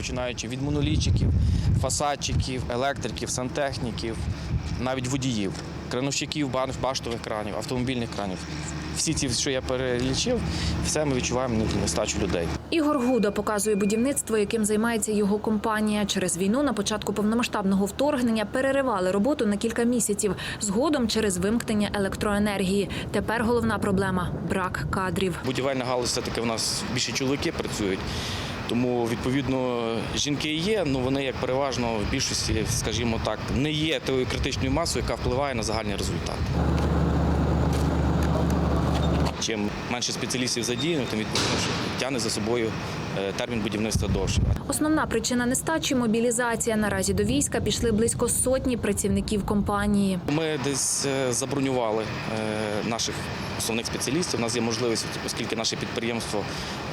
починаючи від монолітчиків, фасадчиків, електриків, сантехніків, навіть водіїв, крановщиків, баштових кранів, автомобільних кранів. Всі ці, що я перелічив, все ми відчуваємо нестачу людей. Ігор Гуда показує будівництво, яким займається його компанія. Через війну на початку повномасштабного вторгнення переривали роботу на кілька місяців. Згодом через вимкнення електроенергії. Тепер головна проблема брак кадрів. Будівельна галузь все-таки в нас більше чоловіки працюють. Тому відповідно жінки є, але вони як переважно в більшості, скажімо так, не є тою критичною масою, яка впливає на загальний результат. Чим менше спеціалістів задіяно, тим відповідно тягне за собою е, термін будівництва довше. Основна причина нестачі мобілізація. Наразі до війська пішли близько сотні працівників компанії. Ми десь е, забронювали е, наших основних спеціалістів. У нас є можливість, оскільки наше підприємство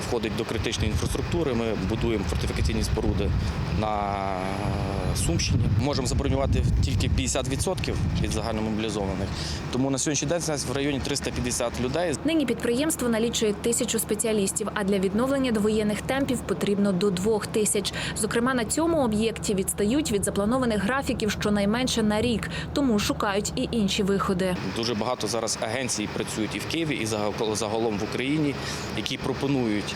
входить до критичної інфраструктури. Ми будуємо фортифікаційні споруди на Сумщині. Можемо забронювати тільки 50% від загальномобілізованих. Тому на сьогоднішній день у нас в районі 350 людей. Нині підприємство налічує тисячу спеціалістів, а для відновлення довоєнних темпів потрібно до двох тисяч. Зокрема, на цьому об'єкті відстають від запланованих графіків щонайменше на рік, тому шукають і інші виходи. Дуже багато зараз агенцій працюють і в Києві, і загал- загалом в Україні, які пропонують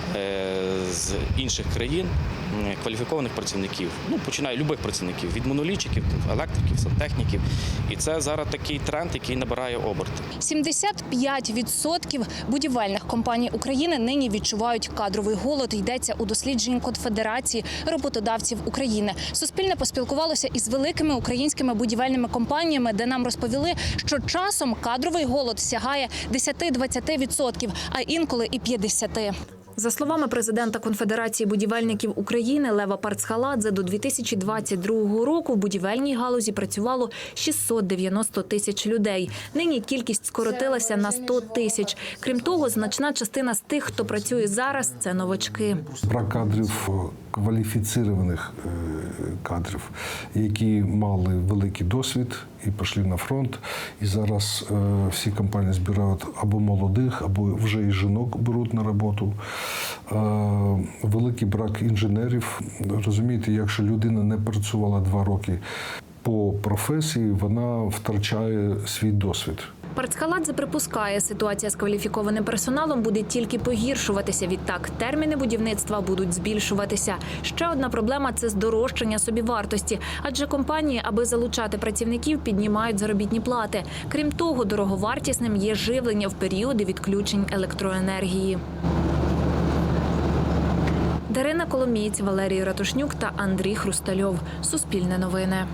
з інших країн кваліфікованих працівників. Ну, починаю любих працівників від монолітчиків, електриків, сантехніків. І це зараз такий тренд, який набирає оберти. 75% будівельних компаній України нині відчувають кадровий голод. Йдеться у дослідженні Конфедерації роботодавців України. Суспільне поспілкувалося із великими українськими будівельними компаніями, де нам розповіли, що часом кадровий голод сягає 10-20%, а інколи і 50%. За словами президента Конфедерації будівельників України Лева Парцхаладзе, до 2022 року в будівельній галузі працювало 690 тисяч людей. Нині кількість скоротилася на 100 тисяч. Крім того, значна частина з тих, хто працює зараз, це новачки. брак кадрів е, кваліфіцірованих е, кадрів, які мали великий досвід і пішли на фронт. І зараз е, всі компанії збирають або молодих, або вже і жінок беруть на роботу. Е, Великий брак інженерів. Розумієте, якщо людина не працювала два роки по професії, вона втрачає свій досвід. Парцхаладзе припускає, ситуація з кваліфікованим персоналом буде тільки погіршуватися. Відтак терміни будівництва будуть збільшуватися. Ще одна проблема це здорожчання собівартості, адже компанії, аби залучати працівників, піднімають заробітні плати. Крім того, дороговартісним є живлення в періоди відключень електроенергії. Дарина Коломієць, Валерій Ратушнюк та Андрій Хрустальов. Суспільне новини.